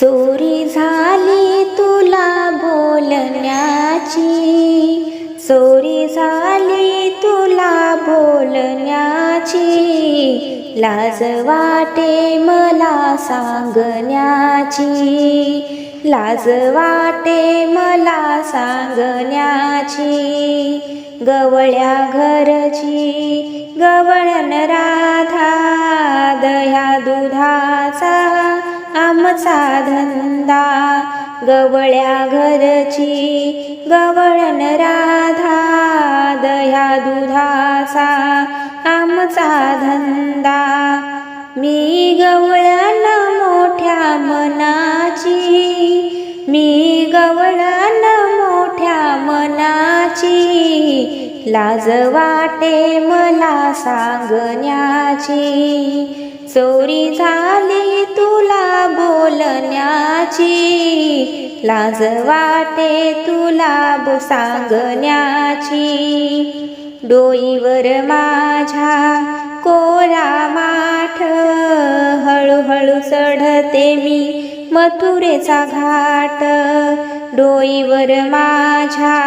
चोरी झाली तुला बोलण्याची. चोरी झाली तुला बोलण्याची. लाज वाटे मला सांगण्याची. लाज वाटे मला सांगण्याची. गवळ्या घरची गवळण राधा दह्या दुधाचा आमचा धंदा गवळ्या घरची गवळण राधा दह्या दुधाचा आमचा धंदा. मी गवळण मोठ्या मनाची मी गवळण मोठ्या मनाची. लाज वाटे मला सांगण्याची चोरी झाली तुला बोलण्याची लाज वाटे तुला बो सांगण्याची. डोईवर माझ्या कोरा माठ हळूहळू चढते मी मथुरेचा घाट. डोईवर माझ्या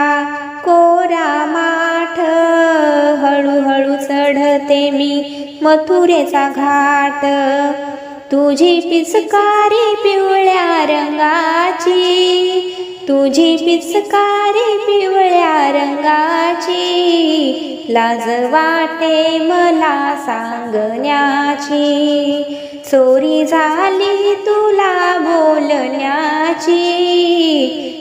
कोरा माठ हळूहळू चढते मी मथुरेचा घाट. तुझी पिचकारी पिवळ्या रंगाची. तुझी पिचकारी पिवळ्या रंगाची. लाज वाटे मला सांगण्याची. चोरी झाली तुला बोलण्याची.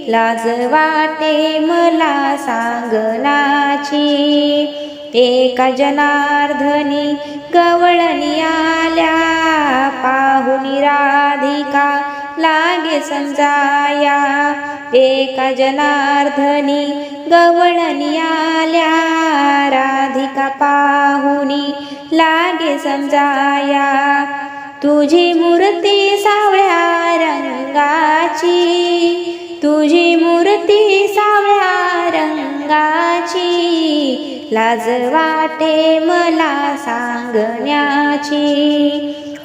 लाज वाटे मला सांगण्याची. एका जनार्दनी गवळणी आल्या. पाहुनी राधिका लागे समजाया एका जनार्दनी गवळणी आल्या. राधिका पाहुनी लागे समजाया तुझी मूर्ती सावळ्या रंगाची. तुझी सांगण्याची लाज वाटे मला सांगण्याची.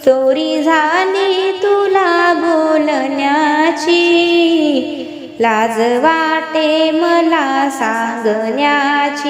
चोरी झाली तुला बोलण्याची लाज वाटे मला सांगण्याची.